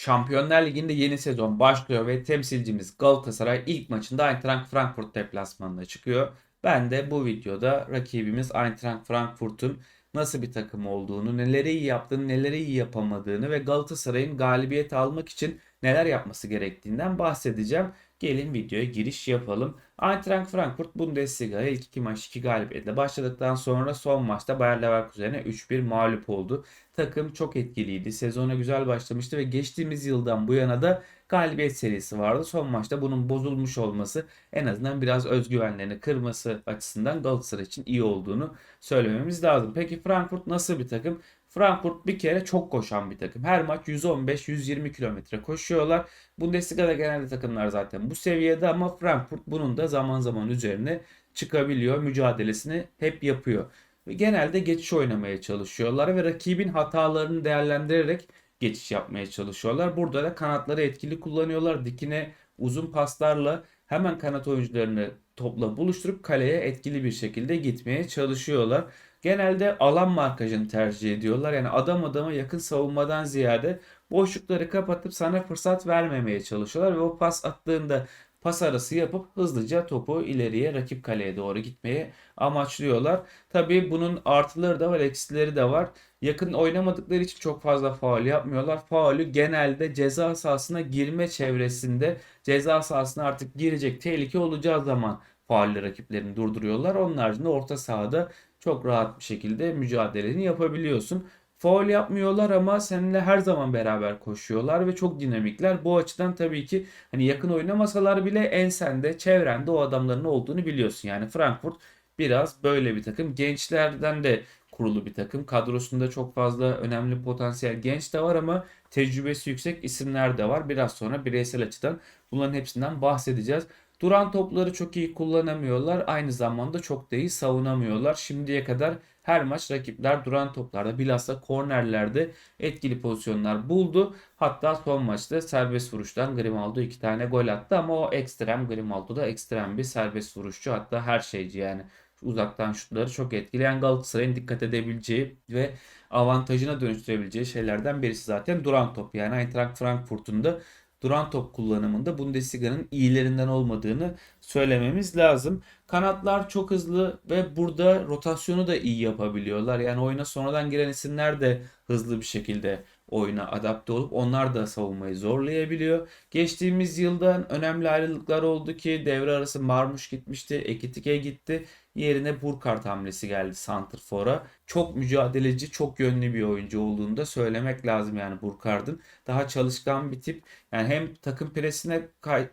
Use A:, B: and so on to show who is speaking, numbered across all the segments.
A: Şampiyonlar Ligi'nde yeni sezon başlıyor ve temsilcimiz Galatasaray ilk maçında Eintracht Frankfurt deplasmanına çıkıyor. Ben de bu videoda rakibimiz Eintracht Frankfurt'un nasıl bir takım olduğunu, neleri iyi yaptığını, neleri iyi yapamadığını ve Galatasaray'ın galibiyet almak için neler yapması gerektiğinden bahsedeceğim. Gelin videoya giriş yapalım. Eintracht Frankfurt Bundesliga'ya ilk iki maç iki galibiyetle başladıktan sonra son maçta Bayer Leverkusen'e 3-1 mağlup oldu. Takım çok etkiliydi. Sezona güzel başlamıştı ve geçtiğimiz yıldan bu yana da galibiyet serisi vardı. Son maçta bunun bozulmuş olması en azından biraz özgüvenlerini kırması açısından Galatasaray için iyi olduğunu söylememiz lazım. Peki Frankfurt nasıl bir takım? Frankfurt bir kere çok koşan bir takım. Her maç 115-120 kilometre koşuyorlar. Bundesliga'da genelde takımlar zaten bu seviyede ama Frankfurt bunun da zaman zaman üzerine çıkabiliyor. Mücadelesini hep yapıyor. Ve genelde geçiş oynamaya çalışıyorlar ve rakibin hatalarını değerlendirerek geçiş yapmaya çalışıyorlar. Burada da kanatları etkili kullanıyorlar. Dikine uzun paslarla hemen kanat oyuncularını topla buluşturup kaleye etkili bir şekilde gitmeye çalışıyorlar. Genelde alan markajını tercih ediyorlar. Yani adam adama yakın savunmadan ziyade boşlukları kapatıp sana fırsat vermemeye çalışıyorlar ve o pas attığında pas arası yapıp hızlıca topu ileriye rakip kaleye doğru gitmeye amaçlıyorlar. Tabii bunun artıları da var, eksileri de var. Yakın oynamadıkları için çok fazla faul yapmıyorlar. Faulü genelde ceza sahasına girme çevresinde ceza sahasına artık girecek tehlike olacağı zaman faulle rakiplerini durduruyorlar. Onun haricinde orta sahada çok rahat bir şekilde mücadeleni yapabiliyorsun. Faul yapmıyorlar ama seninle her zaman beraber koşuyorlar ve çok dinamikler. Bu açıdan tabii ki hani yakın oynamasalar bile ensende, çevrende o adamların olduğunu biliyorsun. Yani Frankfurt biraz böyle bir takım. Gençlerden de kurulu bir takım. Kadrosunda çok fazla önemli potansiyel genç de var ama tecrübesi yüksek isimler de var. Biraz sonra bireysel açıdan bunların hepsinden bahsedeceğiz. Duran topları çok iyi kullanamıyorlar. Aynı zamanda çok da iyi savunamıyorlar. Şimdiye kadar her maç rakipler duran toplarda bilhassa kornerlerde etkili pozisyonlar buldu. Hatta son maçta serbest vuruştan Grimaldo iki tane gol attı ama o ekstrem Grimaldo da ekstrem bir serbest vuruşçu hatta her şeyci yani uzaktan şutları çok etkileyen Galatasaray'ın dikkat edebileceği ve avantajına dönüştürebileceği şeylerden birisi zaten duran top. Yani Eintracht Frankfurt'un da duran top kullanımında Bundesliga'nın iyilerinden olmadığını söylememiz lazım. Kanatlar çok hızlı ve burada rotasyonu da iyi yapabiliyorlar. Yani oyuna sonradan giren isimler de hızlı bir şekilde oyuna adapte olup onlar da savunmayı zorlayabiliyor. Geçtiğimiz yıldan önemli ayrılıklar oldu ki devre arası Marmuş gitmişti, Ekitike gitti. Yerine Burkart hamlesi geldi Santrfor'a. Çok mücadeleci, çok yönlü bir oyuncu olduğunu da söylemek lazım yani Burkart'ın. Daha çalışkan bir tip. Yani hem takım presine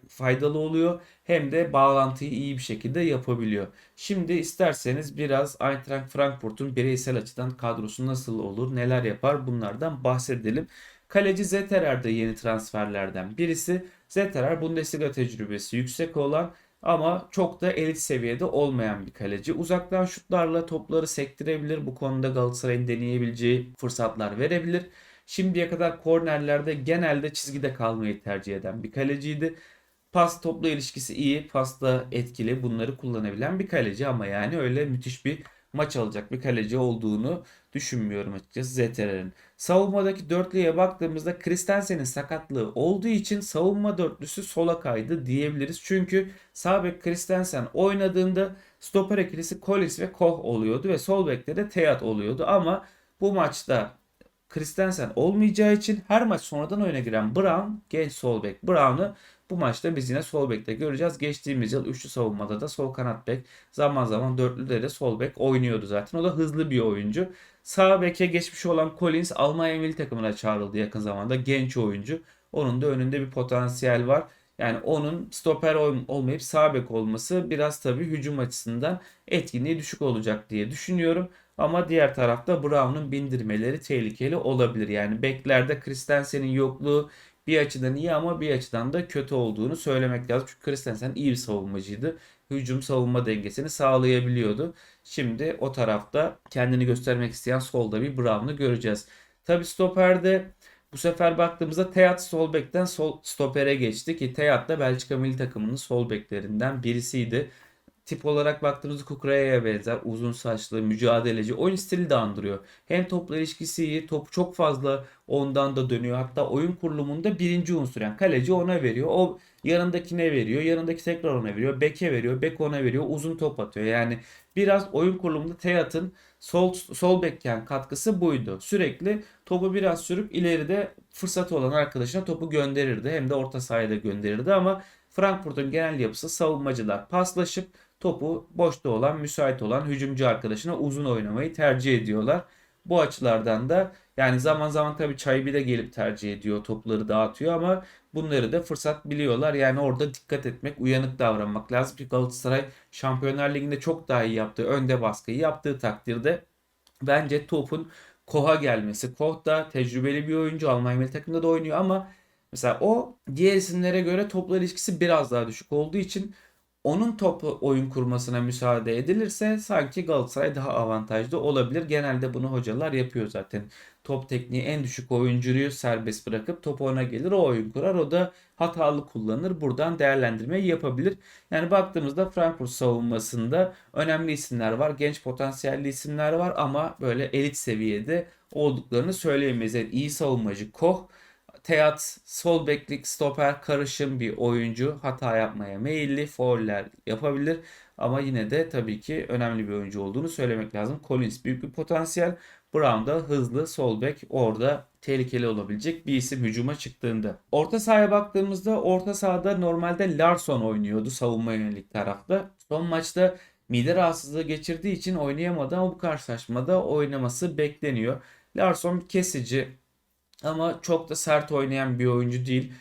A: faydalı oluyor hem de bağlantıyı iyi bir şekilde yapabiliyor. Şimdi isterseniz biraz Eintracht Frankfurt'un bireysel açıdan kadrosu nasıl olur, neler yapar bunlardan bahsedelim. Kaleci Zetterer de yeni transferlerden birisi. Zetterer Bundesliga tecrübesi yüksek olan ama çok da elit seviyede olmayan bir kaleci. Uzaktan şutlarla topları sektirebilir. Bu konuda Galatasaray'ın deneyebileceği fırsatlar verebilir. Şimdiye kadar kornerlerde genelde çizgide kalmayı tercih eden bir kaleciydi. Pas topla ilişkisi iyi, pasta etkili bunları kullanabilen bir kaleci ama yani öyle müthiş bir maç alacak bir kaleci olduğunu düşünmüyorum açıkçası Zeterer'in. Savunmadaki dörtlüye baktığımızda Christensen'in sakatlığı olduğu için savunma dörtlüsü sola kaydı diyebiliriz. Çünkü sağ bek Christensen oynadığında stoper ikilisi Collins ve Koch oluyordu ve sol bekte de Teat oluyordu ama bu maçta Christensen olmayacağı için her maç sonradan oyuna giren Brown, genç sol bek Brown'ı bu maçta biz yine sol bekte göreceğiz. Geçtiğimiz yıl üçlü savunmada da sol kanat bek zaman zaman dörtlüde de sol bek oynuyordu zaten. O da hızlı bir oyuncu. Sağ beke geçmiş olan Collins Almanya milli takımına çağrıldı yakın zamanda. Genç oyuncu. Onun da önünde bir potansiyel var. Yani onun stoper olmayıp sağ bek olması biraz tabii hücum açısından etkinliği düşük olacak diye düşünüyorum. Ama diğer tarafta Brown'un bindirmeleri tehlikeli olabilir. Yani beklerde Christensen'in yokluğu bir açıdan iyi ama bir açıdan da kötü olduğunu söylemek lazım. Çünkü Christensen iyi bir savunmacıydı. Hücum savunma dengesini sağlayabiliyordu. Şimdi o tarafta kendini göstermek isteyen solda bir Brown'u göreceğiz. Tabi stoperde bu sefer baktığımızda Teat sol bekten sol stopere geçti ki Teat da Belçika milli takımının sol beklerinden birisiydi. Tip olarak baktığımızda Kukraya'ya benzer. Uzun saçlı, mücadeleci. Oyun stili de andırıyor. Hem topla ilişkisi iyi. Top çok fazla ondan da dönüyor. Hatta oyun kurulumunda birinci unsur. Yani kaleci ona veriyor. O yanındakine veriyor. Yanındaki tekrar ona veriyor. Beke veriyor. Bek ona veriyor. Uzun top atıyor. Yani biraz oyun kurulumunda Teyat'ın sol, sol bekken katkısı buydu. Sürekli topu biraz sürüp ileride fırsatı olan arkadaşına topu gönderirdi. Hem de orta sahaya da gönderirdi ama Frankfurt'un genel yapısı savunmacılar paslaşıp topu boşta olan, müsait olan hücumcu arkadaşına uzun oynamayı tercih ediyorlar. Bu açılardan da yani zaman zaman tabii Çaybi de gelip tercih ediyor, topları dağıtıyor ama bunları da fırsat biliyorlar. Yani orada dikkat etmek, uyanık davranmak lazım ki Galatasaray Şampiyonlar Ligi'nde çok daha iyi yaptığı, önde baskıyı yaptığı takdirde bence topun Koh'a gelmesi. Koh da tecrübeli bir oyuncu. Almanya milli takımında da oynuyor ama mesela o diğer isimlere göre topla ilişkisi biraz daha düşük olduğu için onun top oyun kurmasına müsaade edilirse sanki Galatasaray daha avantajlı olabilir. Genelde bunu hocalar yapıyor zaten. Top tekniği en düşük oyuncuyu serbest bırakıp top ona gelir o oyun kurar. O da hatalı kullanır. Buradan değerlendirmeyi yapabilir. Yani baktığımızda Frankfurt savunmasında önemli isimler var. Genç potansiyelli isimler var ama böyle elit seviyede olduklarını söyleyemeyiz. Yani iyi savunmacı Koch Teat sol beklik stoper karışım bir oyuncu. Hata yapmaya meyilli. Fauller yapabilir. Ama yine de tabii ki önemli bir oyuncu olduğunu söylemek lazım. Collins büyük bir potansiyel. Brown da hızlı sol bek orada tehlikeli olabilecek bir isim hücuma çıktığında. Orta sahaya baktığımızda orta sahada normalde Larson oynuyordu savunma yönelik tarafta. Son maçta mide rahatsızlığı geçirdiği için oynayamadı ama bu karşılaşmada oynaması bekleniyor. Larson kesici ama çok da sert oynayan bir oyuncu değil.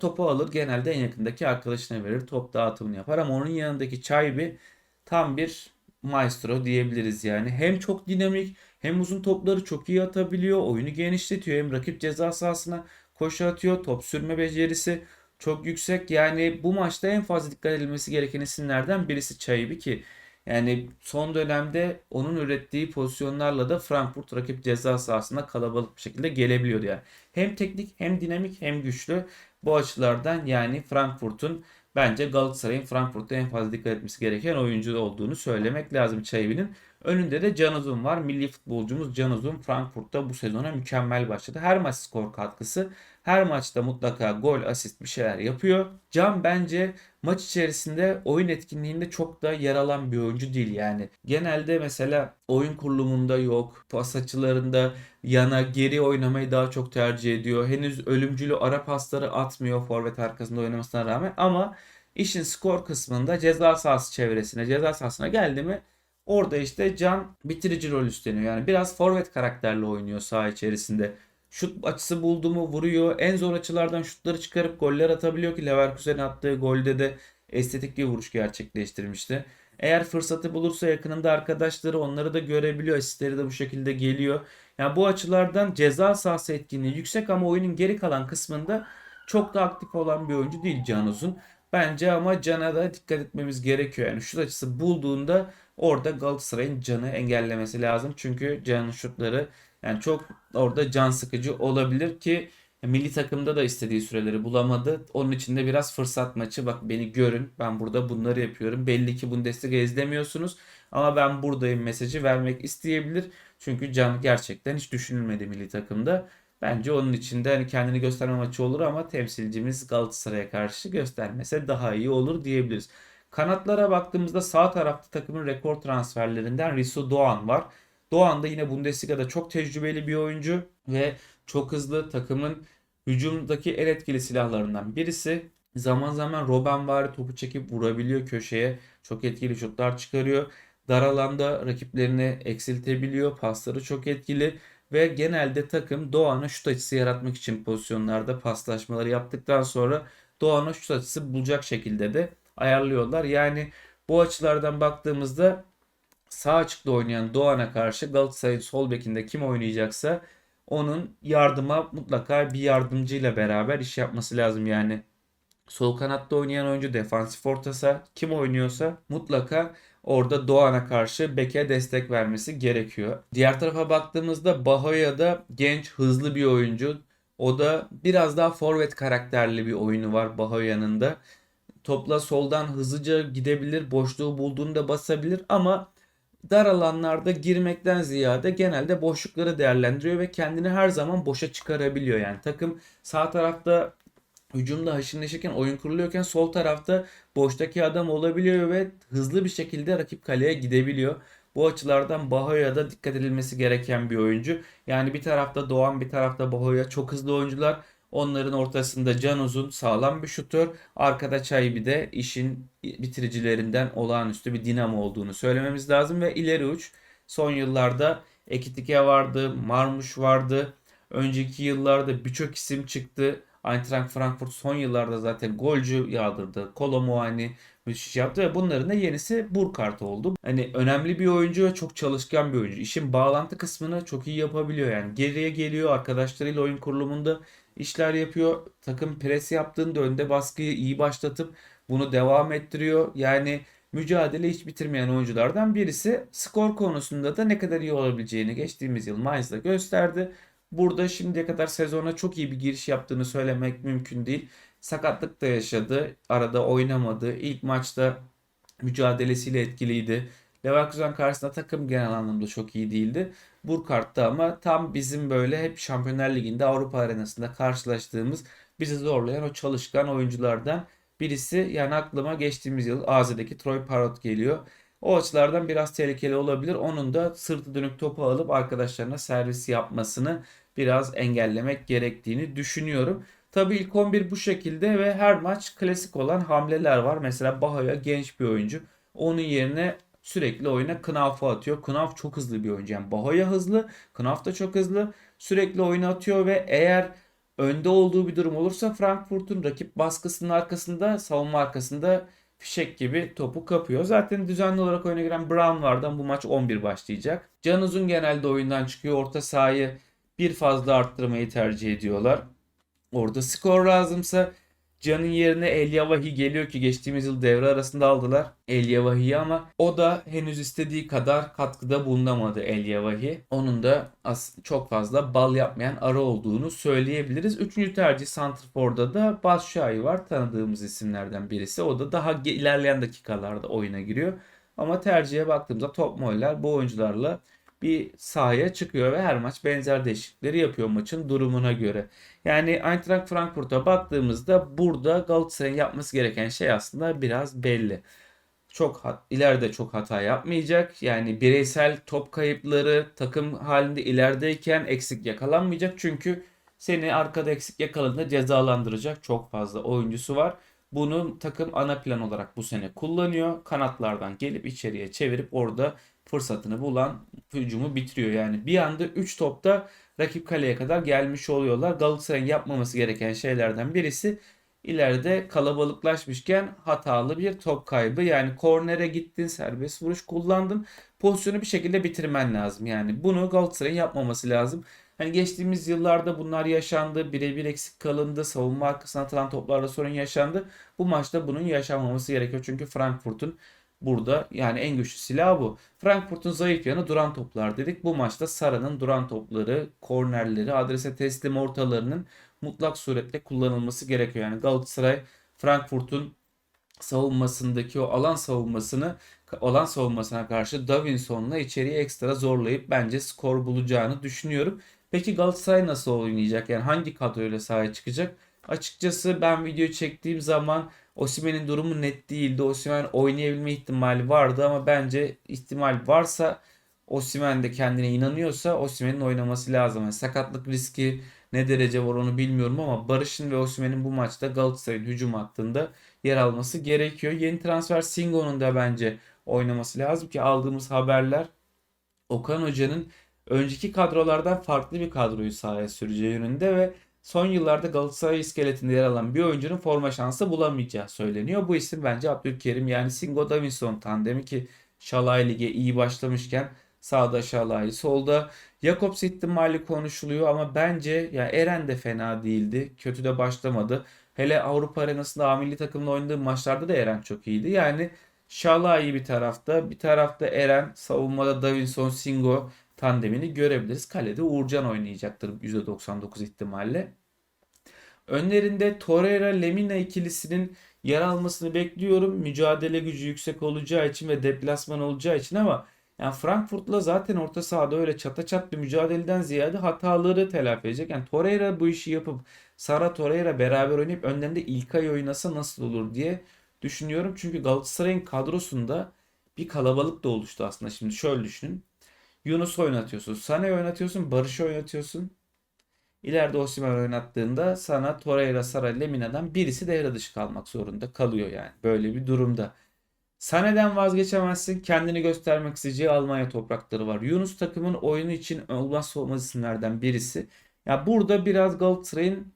A: Topu alır genelde en yakındaki arkadaşına verir. Top dağıtımını yapar ama onun yanındaki Çaybi tam bir maestro diyebiliriz yani. Hem çok dinamik hem uzun topları çok iyi atabiliyor. Oyunu genişletiyor. Hem rakip ceza sahasına koşu atıyor. Top sürme becerisi çok yüksek. Yani bu maçta en fazla dikkat edilmesi gereken isimlerden birisi Çaybi ki yani son dönemde onun ürettiği pozisyonlarla da Frankfurt rakip ceza sahasına kalabalık bir şekilde gelebiliyordu yani. Hem teknik hem dinamik hem güçlü. Bu açılardan yani Frankfurt'un bence Galatasaray'ın Frankfurt'ta en fazla dikkat etmesi gereken oyuncu olduğunu söylemek lazım Çaybi'nin. Önünde de Can Uzun var. Milli futbolcumuz Can Uzun Frankfurt'ta bu sezona mükemmel başladı. Her maç skor katkısı. Her maçta mutlaka gol, asist bir şeyler yapıyor. Can bence maç içerisinde oyun etkinliğinde çok da yer alan bir oyuncu değil yani. Genelde mesela oyun kurulumunda yok. Pas açılarında yana geri oynamayı daha çok tercih ediyor. Henüz ölümcülü ara pasları atmıyor forvet arkasında oynamasına rağmen ama işin skor kısmında ceza sahası çevresine, ceza sahasına geldi mi Orada işte Can bitirici rol üstleniyor. Yani biraz forvet karakterli oynuyor saha içerisinde. Şut açısı buldu mu vuruyor. En zor açılardan şutları çıkarıp goller atabiliyor ki Leverkusen'in attığı golde de estetik bir vuruş gerçekleştirmişti. Eğer fırsatı bulursa yakınında arkadaşları onları da görebiliyor. Asistleri de bu şekilde geliyor. Yani bu açılardan ceza sahası etkinliği yüksek ama oyunun geri kalan kısmında çok da aktif olan bir oyuncu değil Can Uzun. Bence ama Can'a da dikkat etmemiz gerekiyor. Yani şut açısı bulduğunda orada Galatasaray'ın Can'ı engellemesi lazım. Çünkü Can'ın şutları yani çok orada can sıkıcı olabilir ki milli takımda da istediği süreleri bulamadı. Onun için de biraz fırsat maçı. Bak beni görün. Ben burada bunları yapıyorum. Belli ki Bundesliga izlemiyorsunuz. Ama ben buradayım mesajı vermek isteyebilir. Çünkü Can gerçekten hiç düşünülmedi milli takımda. Bence onun için de hani kendini gösterme maçı olur ama temsilcimiz Galatasaray'a karşı göstermese daha iyi olur diyebiliriz. Kanatlara baktığımızda sağ tarafta takımın rekor transferlerinden Risu Doğan var. Doğan da yine Bundesliga'da çok tecrübeli bir oyuncu ve çok hızlı takımın hücumdaki el etkili silahlarından birisi. Zaman zaman Robben var topu çekip vurabiliyor köşeye. Çok etkili şutlar çıkarıyor. Dar alanda rakiplerini eksiltebiliyor. Pasları çok etkili. Ve genelde takım Doğan'a şut açısı yaratmak için pozisyonlarda paslaşmaları yaptıktan sonra Doğan'a şut açısı bulacak şekilde de ayarlıyorlar. Yani bu açılardan baktığımızda sağ açıkta oynayan Doğan'a karşı Galatasaray'ın sol bekinde kim oynayacaksa onun yardıma mutlaka bir yardımcıyla beraber iş yapması lazım yani. Sol kanatta oynayan oyuncu defansif ortasa kim oynuyorsa mutlaka orada Doğan'a karşı Beke destek vermesi gerekiyor. Diğer tarafa baktığımızda Bahoya da genç hızlı bir oyuncu. O da biraz daha forvet karakterli bir oyunu var Bahoya'nın da Topla soldan hızlıca gidebilir. Boşluğu bulduğunda basabilir ama dar alanlarda girmekten ziyade genelde boşlukları değerlendiriyor ve kendini her zaman boşa çıkarabiliyor. Yani takım sağ tarafta hücumda haşır neşirken oyun kuruluyorken sol tarafta boştaki adam olabiliyor ve hızlı bir şekilde rakip kaleye gidebiliyor. Bu açılardan Bahoya da dikkat edilmesi gereken bir oyuncu. Yani bir tarafta Doğan bir tarafta Bahoya çok hızlı oyuncular. Onların ortasında Can Uzun sağlam bir şutör. Arkada Çaybi de işin bitiricilerinden olağanüstü bir dinamo olduğunu söylememiz lazım. Ve ileri uç son yıllarda Ekitike vardı, Marmuş vardı. Önceki yıllarda birçok isim çıktı. Eintracht Frankfurt son yıllarda zaten golcü yağdırdı. Kolomuani müthiş yaptı ve bunların da yenisi Burkhardt oldu. Hani önemli bir oyuncu ve çok çalışkan bir oyuncu. İşin bağlantı kısmını çok iyi yapabiliyor yani. Geriye geliyor arkadaşlarıyla oyun kurulumunda işler yapıyor. Takım pres yaptığında önde baskıyı iyi başlatıp bunu devam ettiriyor. Yani mücadele hiç bitirmeyen oyunculardan birisi. Skor konusunda da ne kadar iyi olabileceğini geçtiğimiz yıl Mainz'da gösterdi. Burada şimdiye kadar sezona çok iyi bir giriş yaptığını söylemek mümkün değil. Sakatlık da yaşadı. Arada oynamadı. İlk maçta mücadelesiyle etkiliydi. Leverkusen karşısında takım genel anlamda çok iyi değildi. Burkhardt ama tam bizim böyle hep Şampiyonlar Ligi'nde Avrupa arenasında karşılaştığımız bizi zorlayan o çalışkan oyunculardan birisi. Yani aklıma geçtiğimiz yıl Azi'deki Troy Parrott geliyor. O açılardan biraz tehlikeli olabilir. Onun da sırtı dönük topu alıp arkadaşlarına servis yapmasını biraz engellemek gerektiğini düşünüyorum. Tabii ilk 11 bu şekilde ve her maç klasik olan hamleler var. Mesela Bahaya genç bir oyuncu. Onun yerine sürekli oyuna Knauf'u atıyor. Knauf çok hızlı bir oyuncu. Yani Bahaya hızlı, Knauf da çok hızlı. Sürekli oyuna atıyor ve eğer önde olduğu bir durum olursa Frankfurt'un rakip baskısının arkasında, savunma arkasında fişek gibi topu kapıyor. Zaten düzenli olarak oyuna giren Brown bu maç 11 başlayacak. Can Uzun genelde oyundan çıkıyor. Orta sahayı bir fazla arttırmayı tercih ediyorlar. Orada skor lazımsa Can'ın yerine El Yavahi geliyor ki geçtiğimiz yıl devre arasında aldılar El Yavahi'yi ama o da henüz istediği kadar katkıda bulunamadı El Yavahi. Onun da çok fazla bal yapmayan ara olduğunu söyleyebiliriz. Üçüncü tercih Santrfor'da da Başşahi var tanıdığımız isimlerden birisi. O da daha ilerleyen dakikalarda oyuna giriyor. Ama tercihe baktığımızda Top Moller bu oyuncularla bir sahaya çıkıyor ve her maç benzer değişiklikleri yapıyor maçın durumuna göre. Yani Eintracht Frankfurt'a baktığımızda burada Galatasaray'ın yapması gereken şey aslında biraz belli. Çok ileride çok hata yapmayacak. Yani bireysel top kayıpları takım halinde ilerideyken eksik yakalanmayacak. Çünkü seni arkada eksik yakaladığında cezalandıracak çok fazla oyuncusu var. Bunu takım ana plan olarak bu sene kullanıyor. Kanatlardan gelip içeriye çevirip orada fırsatını bulan hücumu bitiriyor. Yani bir anda 3 topta rakip kaleye kadar gelmiş oluyorlar. Galatasaray'ın yapmaması gereken şeylerden birisi ileride kalabalıklaşmışken hatalı bir top kaybı. Yani kornere gittin, serbest vuruş kullandın. Pozisyonu bir şekilde bitirmen lazım. Yani bunu Galatasaray'ın yapmaması lazım. Hani geçtiğimiz yıllarda bunlar yaşandı. Birebir eksik kalındı. Savunma arkasına atılan toplarda sorun yaşandı. Bu maçta bunun yaşanmaması gerekiyor. Çünkü Frankfurt'un burada yani en güçlü silah bu. Frankfurt'un zayıf yanı duran toplar dedik. Bu maçta Sara'nın duran topları, kornerleri, adrese teslim ortalarının mutlak suretle kullanılması gerekiyor. Yani Galatasaray Frankfurt'un savunmasındaki o alan savunmasını alan savunmasına karşı Davinson'la içeriye ekstra zorlayıp bence skor bulacağını düşünüyorum. Peki Galatasaray nasıl oynayacak? Yani hangi kadroyla sahaya çıkacak? Açıkçası ben video çektiğim zaman Osimhen'in durumu net değildi. Osimhen oynayabilme ihtimali vardı ama bence ihtimal varsa Osimhen de kendine inanıyorsa Osimhen'in oynaması lazım. Yani sakatlık riski ne derece var onu bilmiyorum ama Barış'ın ve Osimhen'in bu maçta Galatasaray'ın hücum hattında yer alması gerekiyor. Yeni transfer Singo'nun da bence oynaması lazım ki aldığımız haberler Okan Hoca'nın önceki kadrolardan farklı bir kadroyu sahaya süreceği yönünde ve son yıllarda Galatasaray iskeletinde yer alan bir oyuncunun forma şansı bulamayacağı söyleniyor. Bu isim bence Abdülkerim yani Singo Davinson tandemi ki Şalay Lig'e iyi başlamışken sağda Şalay solda Jakobs ihtimali konuşuluyor ama bence ya Eren de fena değildi. Kötü de başlamadı. Hele Avrupa arenasında A takımla oynadığı maçlarda da Eren çok iyiydi. Yani Şalay bir tarafta, bir tarafta Eren, savunmada Davinson, Singo tandemini görebiliriz. Kalede Uğurcan oynayacaktır %99 ihtimalle. Önlerinde Torreira Lemina ikilisinin yer almasını bekliyorum. Mücadele gücü yüksek olacağı için ve deplasman olacağı için ama yani Frankfurt'la zaten orta sahada öyle çata çat bir mücadeleden ziyade hataları telafi edecek. Yani Torreira bu işi yapıp Sara Torreira beraber oynayıp önlerinde İlkay oynasa nasıl olur diye düşünüyorum. Çünkü Galatasaray'ın kadrosunda bir kalabalık da oluştu aslında. Şimdi şöyle düşünün. Yunus oynatıyorsun, Sané oynatıyorsun, Barış'ı oynatıyorsun. İleride Osimhen oynattığında sana Torreira, Sara, Lemina'dan birisi devre dışı kalmak zorunda kalıyor yani. Böyle bir durumda. Sané'den vazgeçemezsin. Kendini göstermek isteyeceği Almanya toprakları var. Yunus takımın oyunu için olmazsa olmaz isimlerden birisi. Ya burada biraz Galatasaray'ın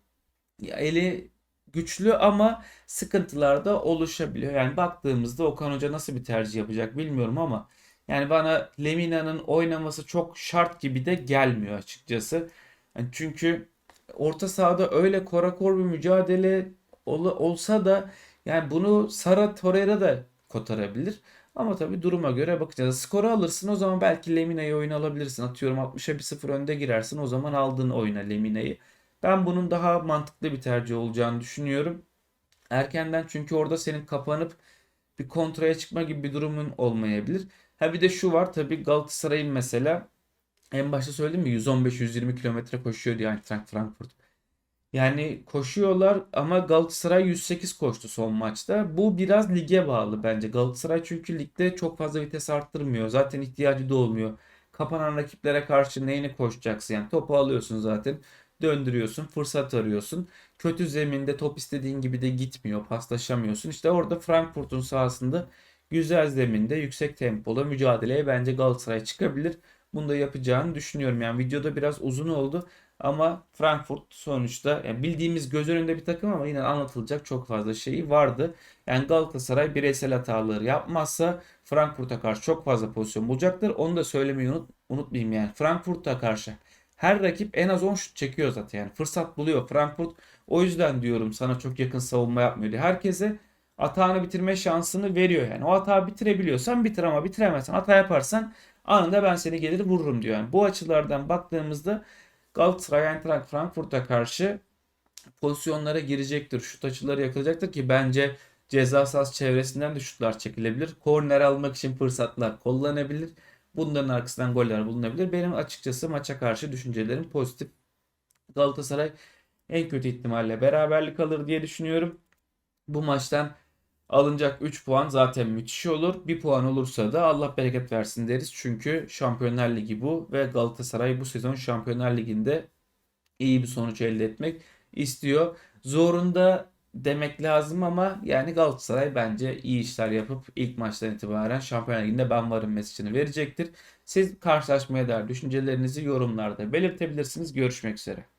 A: eli güçlü ama sıkıntılar da oluşabiliyor. Yani baktığımızda Okan Hoca nasıl bir tercih yapacak bilmiyorum ama yani bana Lemina'nın oynaması çok şart gibi de gelmiyor açıkçası. Yani çünkü orta sahada öyle korakor bir mücadele ol- olsa da yani bunu Sara Torreira da kotarabilir. Ama tabii duruma göre bakacağız. Skoru alırsın o zaman belki Lemina'yı oyuna alabilirsin. Atıyorum 60'a 1-0 önde girersin. O zaman aldığın oyuna Lemina'yı. Ben bunun daha mantıklı bir tercih olacağını düşünüyorum. Erkenden çünkü orada senin kapanıp bir kontraya çıkma gibi bir durumun olmayabilir. Ha bir de şu var tabii Galatasaray'ın mesela en başta söyledim mi 115-120 kilometre koşuyor diye Eintracht Frankfurt. Yani koşuyorlar ama Galatasaray 108 koştu son maçta. Bu biraz lige bağlı bence. Galatasaray çünkü ligde çok fazla vites arttırmıyor. Zaten ihtiyacı da olmuyor. Kapanan rakiplere karşı neyini koşacaksın? Yani topu alıyorsun zaten. Döndürüyorsun, fırsat arıyorsun. Kötü zeminde top istediğin gibi de gitmiyor. Paslaşamıyorsun. İşte orada Frankfurt'un sahasında güzel zeminde yüksek tempolu mücadeleye bence Galatasaray çıkabilir. Bunu da yapacağını düşünüyorum. Yani videoda biraz uzun oldu. Ama Frankfurt sonuçta yani bildiğimiz göz önünde bir takım ama yine anlatılacak çok fazla şeyi vardı. Yani Galatasaray bireysel hataları yapmazsa Frankfurt'a karşı çok fazla pozisyon bulacaktır. Onu da söylemeyi unut, unutmayayım yani. Frankfurt'a karşı her rakip en az 10 şut çekiyor zaten yani. Fırsat buluyor Frankfurt. O yüzden diyorum sana çok yakın savunma yapmıyor diye. Herkese atağını bitirme şansını veriyor yani. O hata bitirebiliyorsan bitir ama bitiremezsen hata yaparsan anında ben seni gelir vururum diyor. Yani bu açılardan baktığımızda Galatasaray Eintracht Frankfurt'a karşı pozisyonlara girecektir. Şut açıları yakalayacaktır ki bence ceza sahası çevresinden de şutlar çekilebilir. Korner almak için fırsatlar kullanabilir. Bunların arkasından goller bulunabilir. Benim açıkçası maça karşı düşüncelerim pozitif. Galatasaray en kötü ihtimalle beraberlik alır diye düşünüyorum. Bu maçtan alınacak 3 puan zaten müthiş olur. 1 puan olursa da Allah bereket versin deriz. Çünkü Şampiyonlar Ligi bu ve Galatasaray bu sezon Şampiyonlar Ligi'nde iyi bir sonuç elde etmek istiyor. Zorunda demek lazım ama yani Galatasaray bence iyi işler yapıp ilk maçtan itibaren Şampiyonlar Ligi'nde ben varım mesajını verecektir. Siz karşılaşmaya dair düşüncelerinizi yorumlarda belirtebilirsiniz. Görüşmek üzere.